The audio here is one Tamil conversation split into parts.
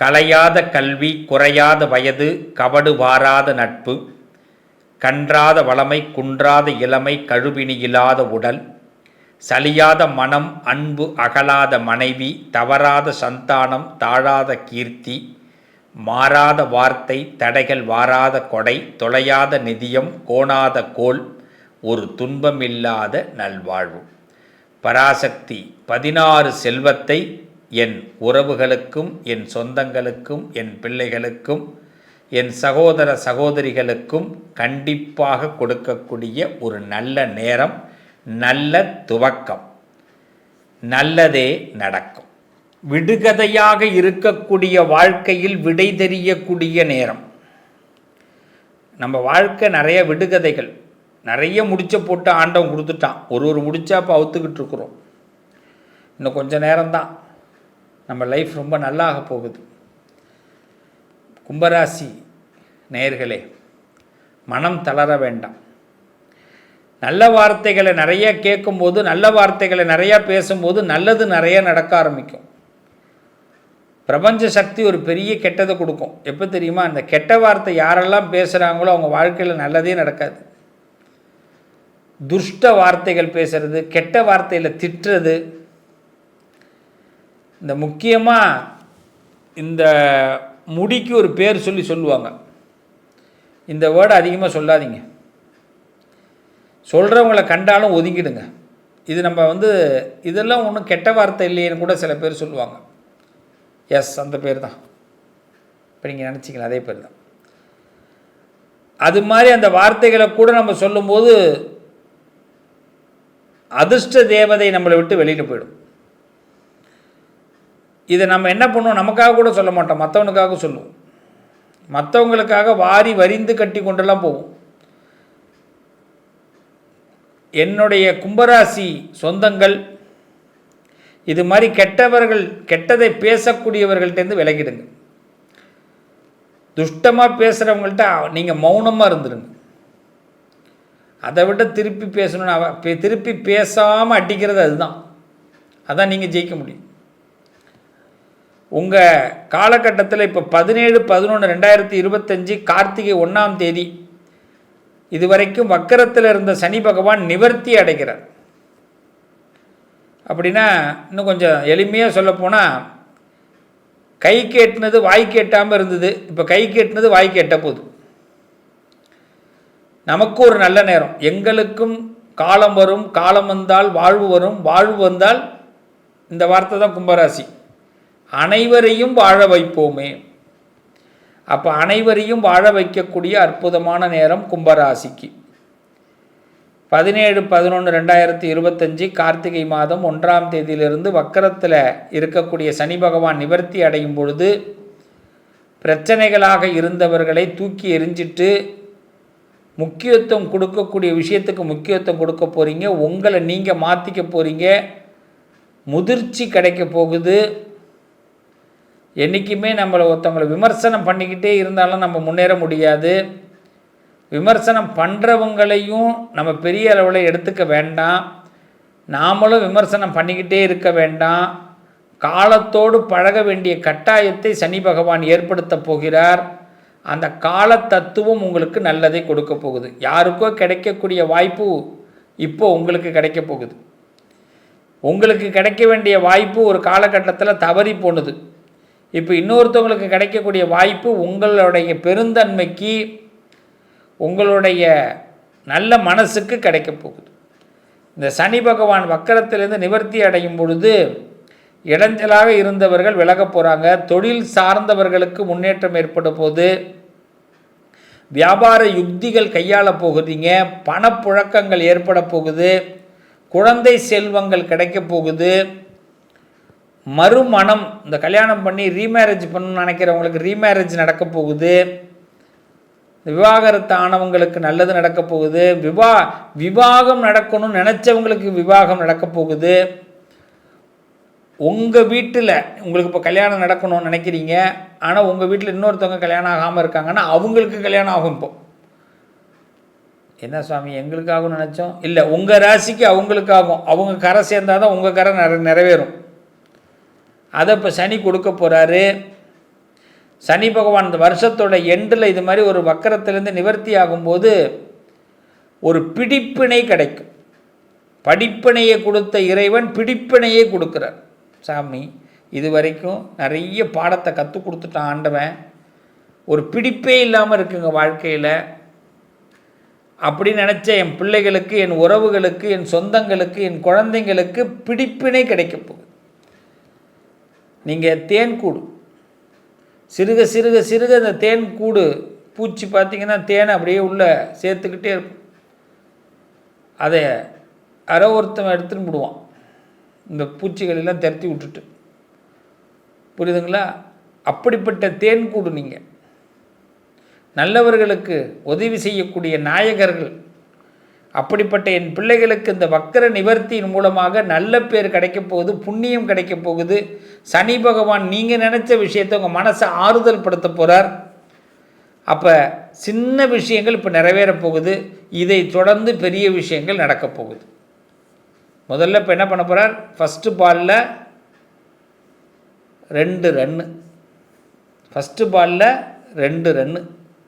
கலையாத கல்வி குறையாத வயது கவடு வாராத நட்பு கன்றாத வளமை குன்றாத இளமை கழுவினியில்லாத உடல் சலியாத மனம் அன்பு அகலாத மனைவி தவறாத சந்தானம் தாழாத கீர்த்தி மாறாத வார்த்தை தடைகள் வாராத கொடை தொலையாத நிதியம் கோணாத கோல் ஒரு துன்பமில்லாத நல்வாழ்வு. பராசக்தி பதினாறு செல்வத்தை என் உறவுகளுக்கும் என் சொந்தங்களுக்கும் என் பிள்ளைகளுக்கும் என் சகோதர சகோதரிகளுக்கும் கண்டிப்பாக கொடுக்கக்கூடிய ஒரு நல்ல நேரம் நல்ல துவக்கம். நல்லதே நடக்கும். விடுகதையாக இருக்கக்கூடிய வாழ்க்கையில் விடை தெரியக்கூடிய நேரம். நம்ம வாழ்க்கை நிறைய விடுகதைகள். நிறைய முடிச்ச போட்டு ஆண்டவன் கொடுத்துட்டான். ஒரு ஒரு முடிச்சா இப்போ அவுத்துக்கிட்டு இருக்கிறோம். இன்னும் கொஞ்சம் நேரம்தான். நம்ம லைஃப் ரொம்ப நல்லாக போகுது. கும்பராசி நேர்களே மனம் தளர வேண்டாம். நல்ல வார்த்தைகளை நிறைய கேட்கும்போது நல்ல வார்த்தைகளை நிறையா பேசும்போது நல்லது நிறைய நடக்க ஆரம்பிக்கும். பிரபஞ்ச சக்தி ஒரு பெரிய கெட்டதை கொடுக்கும். எப்போ தெரியுமா? அந்த கெட்ட வார்த்தை யாரெல்லாம் பேசுகிறாங்களோ அவங்க வாழ்க்கையில் நல்லதே நடக்காது. துஷ்ட வார்த்தைகள் பேசுறது கெட்ட வார்த்தையில் திட்டுறது இந்த முக்கியமாக இந்த முடிக்கு ஒரு பேர் சொல்லி சொல்லுவாங்க. இந்த வேர்டை அதிகமாக சொல்லாதீங்க. சொல்கிறவங்கள கண்டாலும் ஒதுங்கிடுங்க இது நம்ம வந்து இதெல்லாம் ஒன்றும் கெட்ட வார்த்தை இல்லையேன்னு கூட சில பேர் சொல்லுவாங்க. எஸ் அந்த பேர் தான் இப்போ நீங்கள் நினச்சிக்கலாம் அதே பேர் தான் அது மாதிரி அந்த வார்த்தைகளை கூட நம்ம சொல்லும்போது அதிர்ஷ்ட தேவதை நம்மளை விட்டு வெளியில் போயிடும். இதை நம்ம என்ன பண்ணுவோம்? நமக்காக கூட சொல்ல மாட்டோம். மற்றவனுக்காக சொல்லுவோம். மற்றவங்களுக்காக வாரி வரிந்து கட்டி கொண்டெல்லாம் போவோம். என்னுடைய கும்பராசி சொந்தங்கள் இது மாதிரி கெட்டவர்கள் கெட்டதை பேசக்கூடியவர்கள்ட்டேருந்து விலகிடுங்க. துஷ்டமாக பேசுகிறவங்கள்ட்ட நீங்கள் மௌனமாக இருந்துருங்க. அதை விட திருப்பி பேசணும்னு திருப்பி பேசாமல் அடிக்கிறது அதுதான். அதான் நீங்கள் ஜெயிக்க முடியும். உங்கள் காலகட்டத்தில் இப்போ பதினேழு பதினொன்று ரெண்டாயிரத்தி இருபத்தஞ்சி கார்த்திகை ஒன்றாம் தேதி இதுவரைக்கும் வக்கரத்தில் இருந்த சனி பகவான் நிவர்த்தி அடைகிறார். அப்படின்னா இன்னும் கொஞ்சம் எளிமையாக சொல்லப்போனால் கை கேட்டினது வாய் கேட்டாமல் இருந்தது. இப்போ கை கேட்டினது வாய் கேட்ட போதும் நமக்கு ஒரு நல்ல நேரம். எங்களுக்கும் காலம் வரும் காலம் வந்தால் வாழ்வு வரும். வாழ்வு வந்தால் இந்த வார்த்தை தான் கும்பராசி. அனைவரையும் வாழ வைப்போமே. அப்போ அனைவரையும் வாழ வைக்கக்கூடிய அற்புதமான நேரம் கும்பராசிக்கு. பதினேழு பதினொன்று ரெண்டாயிரத்தி இருபத்தஞ்சி கார்த்திகை மாதம் ஒன்றாம் தேதியிலிருந்து வக்கரத்தில் இருக்கக்கூடிய சனி பகவான் நிவர்த்தி அடையும் பொழுது பிரச்சனைகளாக இருந்தவர்களை தூக்கி எரிஞ்சிட்டு முக்கியத்துவம் கொடுக்கக்கூடிய விஷயத்துக்கு முக்கியத்துவம் கொடுக்க போகிறீங்க உங்களை நீங்கள் மாற்றிக்க போகிறீங்க முதிர்ச்சி கிடைக்க போகுது. என்றைக்குமே நம்மளை ஒருத்தவங்களை விமர்சனம் பண்ணிக்கிட்டே இருந்தாலும் நம்ம முன்னேற முடியாது. விமர்சனம் பண்ணுறவங்களையும் நம்ம பெரிய அளவில் எடுத்துக்க வேண்டாம். நாமளும் விமர்சனம் பண்ணிக்கிட்டே இருக்க வேண்டாம். காலத்தோடு பழக வேண்டிய கட்டாயத்தை சனி பகவான் ஏற்படுத்த போகிறார். அந்த கால தத்துவம் உங்களுக்கு நல்லதை கொடுக்க போகுது. யாருக்கோ கிடைக்கக்கூடிய வாய்ப்பு இப்போ உங்களுக்கு கிடைக்க போகுது. உங்களுக்கு கிடைக்க வேண்டிய வாய்ப்பு ஒரு காலகட்டத்தில் தவறி போனது. இப்போ இன்னொருத்தவங்களுக்கு கிடைக்கக்கூடிய வாய்ப்பு உங்களுடைய பெருந்தன்மைக்கு உங்களுடைய நல்ல மனசுக்கு கிடைக்க போகுது. இந்த சனி பகவான் வக்கரத்திலிருந்து நிவர்த்தி அடையும் பொழுது இடைஞ்சலாக இருந்தவர்கள் விலகப் போகிறாங்க தொழில் சார்ந்தவர்களுக்கு முன்னேற்றம் ஏற்பட போது வியாபார யுக்திகள் கையாள போகுறீங்க பணப்புழக்கங்கள் ஏற்பட போகுது. குழந்தை செல்வங்கள் கிடைக்க போகுது. மறுமணம் இந்த கல்யாணம் பண்ணி ரீமேரேஜ் பண்ணணும்னு நினைக்கிறவங்களுக்கு ரீமேரேஜ் நடக்க போகுது. விவாகரத்து ஆனவங்களுக்கு நல்லது நடக்க போகுது. விவா விவாகம் நடக்கணும்னு நினச்சவங்களுக்கு விவாகம் நடக்க போகுது. உங்கள் வீட்டில் உங்களுக்கு இப்போ கல்யாணம் நடக்கணும்னு நினைக்கிறீங்க. ஆனால் உங்கள் வீட்டில் இன்னொருத்தவங்க கல்யாணம் ஆகாமல் இருக்காங்கன்னா அவங்களுக்கு கல்யாணம் ஆகும் இப்போ. என்ன சுவாமி எங்களுக்காகவும் நினச்சோம்? இல்லை உங்கள் ராசிக்கு அவங்களுக்காகும். அவங்க கரை சேர்ந்தால் தான் உங்கள் கரை நிற நிறைவேறும். அதை இப்போ சனி கொடுக்க போகிறாரு சனி பகவான் இந்த வருஷத்தோட எண்டில் இது மாதிரி ஒரு வக்கரத்திலேருந்து நிவர்த்தி ஆகும்போது ஒரு பிடிப்பினை கிடைக்கும். படிப்பினையை கொடுத்த இறைவன் பிடிப்பினையே கொடுக்குறார். சாமி இது வரைக்கும் நிறைய பாடத்தை கற்றுக் கொடுத்துட்டான் ஆண்டவன். ஒரு பிடிப்பே இல்லாமல் இருக்குங்க வாழ்க்கையில். அப்படி நினச்ச என் பிள்ளைகளுக்கு என் உறவுகளுக்கு என் சொந்தங்களுக்கு என் குழந்தைங்களுக்கு பிடிப்பினை கிடைக்கப்போ. நீங்கள் தேன் கூடு. சிறுக சிறுக சிறுக அந்த தேன் கூடு பூச்சி பார்த்தீங்கன்னா தேனை அப்படியே உள்ளே சேர்த்துக்கிட்டே இருக்கும். அதை அரை ஒருத்தவன் எடுத்துன்னு விடுவான் இந்த பூச்சிகளெல்லாம் திரட்டி விட்டுட்டு. புரியுதுங்களா? அப்படிப்பட்ட தேன் கூடு நீங்கள் நல்லவர்களுக்கு உதவி செய்யக்கூடிய நாயகர்கள் அப்படிப்பட்ட என் பிள்ளைகளுக்கு இந்த வக்கர நிவர்த்தியின் மூலமாக நல்ல பேர் கிடைக்க போகுது புண்ணியம் கிடைக்க போகுது. சனி பகவான் நீங்கள் நினச்ச விஷயத்தை உங்கள் மனசை ஆறுதல் படுத்த போகிறார் அப்போ சின்ன விஷயங்கள் இப்போ நிறைவேற போகுது. இதை தொடர்ந்து பெரிய விஷயங்கள் நடக்க போகுது. முதல்ல இப்போ என்ன பண்ண போகிறார் ஃபஸ்ட்டு பாலில் ரெண்டு ரன்னு ஃபஸ்ட்டு பாலில் ரெண்டு ரன்னு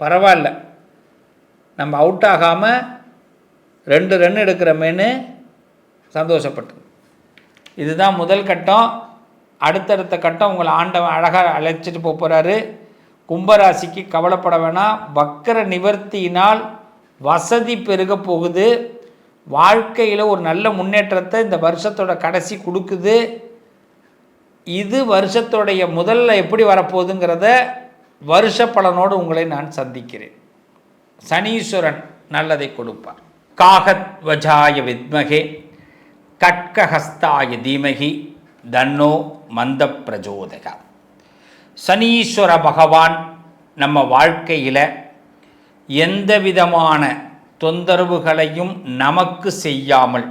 பரவாயில்ல. நம்ம அவுட் ஆகாமல் ரெண்டு ரன் எடுக்கிறமேனு சந்தோஷப்பட்டு. இதுதான் முதல் கட்டம். அடுத்தடுத்த கட்டம் உங்களை ஆண்டவன் அழகாக அழைச்சிட்டு போக போகிறாரு கும்பராசிக்கு கவலைப்பட வேணாம். வக்கர நிவர்த்தியினால் வசதி பெருக போகுது. வாழ்க்கையில் ஒரு நல்ல முன்னேற்றத்தை இந்த வருஷத்தோட கடைசி கொடுக்குது. இது வருஷத்துடைய முதல்ல எப்படி வரப்போகுதுங்கிறத வருஷ பலனோடு உங்களை நான் சந்திக்கிறேன். சனீஸ்வரன் நல்லதை கொடுப்பார். காகத்வஜாய வித்மகே கட்கஹஸ்தாய தீமகி தன்னோ மந்த பிரஜோதக. சனீஸ்வர பகவான் நம்ம வாழ்க்கையில் எந்த விதமான தொந்தரவுகளையும் நமக்கு செய்யாமல்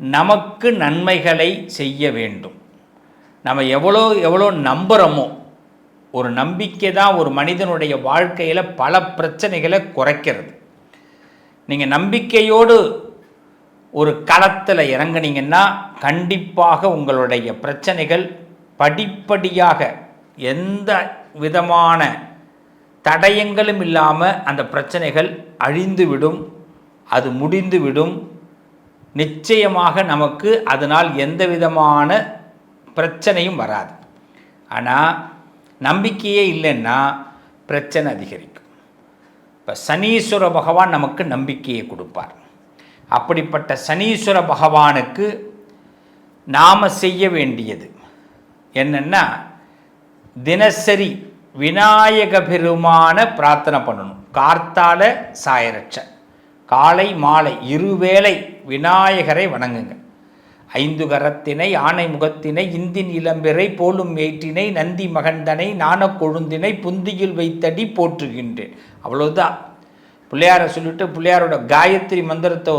நமக்கு நன்மைகளை செய்ய வேண்டும். நம்ம எவ்வளோ எவ்வளோ நம்புகிறோமோ ஒரு நம்பிக்கை தான் ஒரு மனிதனுடைய வாழ்க்கையில் பல பிரச்சனைகளை குறைக்கிறது. நீங்கள் நம்பிக்கையோடு ஒரு களத்தில் இறங்குனீங்கன்னா கண்டிப்பாக உங்களுடைய பிரச்சனைகள் படிப்படியாக எந்த விதமான தடயங்களும் இல்லாமல் அந்த பிரச்சனைகள் அழிந்துவிடும் அது முடிந்துவிடும். நிச்சயமாக நமக்கு அதனால் எந்த விதமான பிரச்சனையும் வராது. ஆனால் நம்பிக்கையே இல்லைன்னா பிரச்சனை அதிகரிக்கும். இப்போ சனீஸ்வர பகவான் நமக்கு நம்பிக்கையை கொடுப்பார். அப்படிப்பட்ட சனீஸ்வர பகவானுக்கு நாம் செய்ய வேண்டியது என்னென்னா தினசரி விநாயக பெருமான பிரார்த்தனை பண்ணணும். கார்த்தால சாயரட்ச. காலை மாலை இருவேளை விநாயகரை வணங்குங்க. ஐந்து கரத்தினை ஆனை முகத்தினை இந்தின் இளம்பிறை போலும் ஏற்றினை நந்தி மகந்தனை நாண கொழுந்தினை புந்தியில் வைத்தடி போற்றுகின்றேன். அவ்வளோதான் பிள்ளையாரை சொல்லிட்டு பிள்ளையாரோட காயத்ரி மந்திரத்தை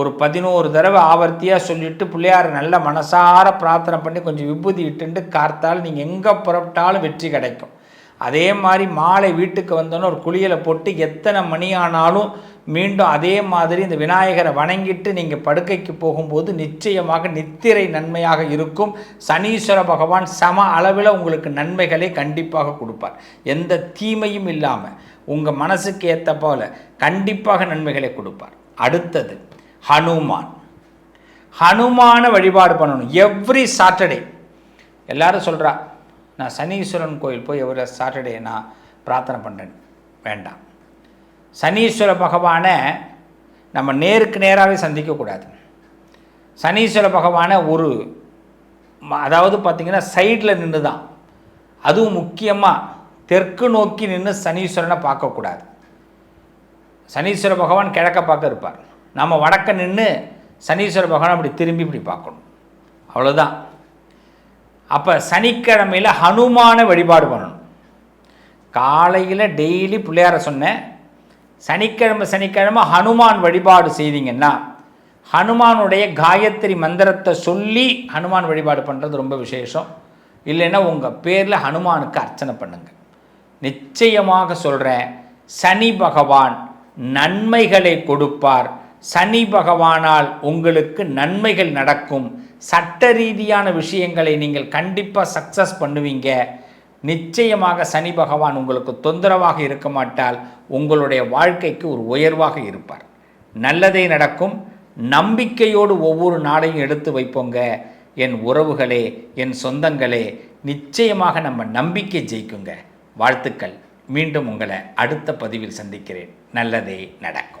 ஒரு பதினோரு தடவை ஆவர்த்தியாக சொல்லிவிட்டு பிள்ளையாரை நல்ல மனசார பிரார்த்தனை பண்ணி கொஞ்சம் விபூதி இட்டுண்டு கார்த்தால் நீங்கள் எங்கே புறப்பட்டாலும் வெற்றி கிடைக்கும். அதே மாதிரி மாலை வீட்டுக்கு வந்தோன்னே ஒரு குளியலை போட்டு எத்தனை மணி ஆனாலும் மீண்டும் அதே மாதிரி இந்த விநாயகரை வணங்கிட்டு நீங்கள் படுக்கைக்கு போகும்போது நிச்சயமாக நித்திரை நன்மையாக இருக்கும். சனீஸ்வர பகவான் சம அளவில் உங்களுக்கு நன்மைகளை கண்டிப்பாக கொடுப்பார். எந்த தீமையும் இல்லாமல் உங்கள் மனசுக்கு ஏற்ற போல கண்டிப்பாக நன்மைகளை கொடுப்பார். அடுத்தது ஹனுமான். ஹனுமான வழிபாடு பண்ணணும். Every Saturday. எல்லாரும் சொல்கிறா நான் சனீஸ்வரன் கோயில் போய் எவ்வளோ சாட்டர்டே நான் பிரார்த்தனை பண்ணுறேன் வேண்டாம். சனீஸ்வர பகவானை நம்ம நேருக்கு நேராகவே சந்திக்கக்கூடாது. சனீஸ்வர பகவானை ஒரு அதாவது பார்த்திங்கன்னா சைடில் நின்று தான் அதுவும் முக்கியமாக தெற்கு நோக்கி நின்று சனீஸ்வரனை பார்க்கக்கூடாது. சனீஸ்வர பகவான் கிழக்க பார்க்க இருப்பார். நம்ம வடக்க நின்று சனீஸ்வர பகவான் அப்படி திரும்பி இப்படி பார்க்கணும். அவ்வளோதான் அப்போ சனிக்கிழமையில் ஹனுமான வழிபாடு பண்ணணும். காலையில் டெய்லி பிள்ளையார சொன்னேன் சனிக்கிழமை சனிக்கிழமை ஹனுமான் வழிபாடு செய்தீங்கன்னா ஹனுமானுடைய காயத்ரி மந்திரத்தை சொல்லி ஹனுமான் வழிபாடு பண்ணுறது ரொம்ப விசேஷம். இல்லைன்னா உங்கள் பேரில் ஹனுமானுக்கு அர்ச்சனை பண்ணுங்கள் நிச்சயமாக சொல்கிறேன் சனி பகவான் நன்மைகளை கொடுப்பார். சனி பகவானால் உங்களுக்கு நன்மைகள் நடக்கும். சட்ட ரீதியான விஷயங்களை நீங்கள் கண்டிப்பாக சக்ஸஸ் பண்ணுவீங்க. நிச்சயமாக சனி பகவான் உங்களுக்கு தொந்தரவாக இருக்க மாட்டால் உங்களுடைய வாழ்க்கைக்கு ஒரு உயர்வாக இருப்பார். நல்லதே நடக்கும். நம்பிக்கையோடு ஒவ்வொரு நாளையும் எடுத்து வைப்போங்க. என் உறவுகளே என் சொந்தங்களே நிச்சயமாக நம்ம நம்பிக்கை ஜெயிக்குங்க. வாழ்த்துக்கள். மீண்டும் உங்களை அடுத்த பதிவில் சந்திக்கிறேன். நல்லதே நடக்கும்.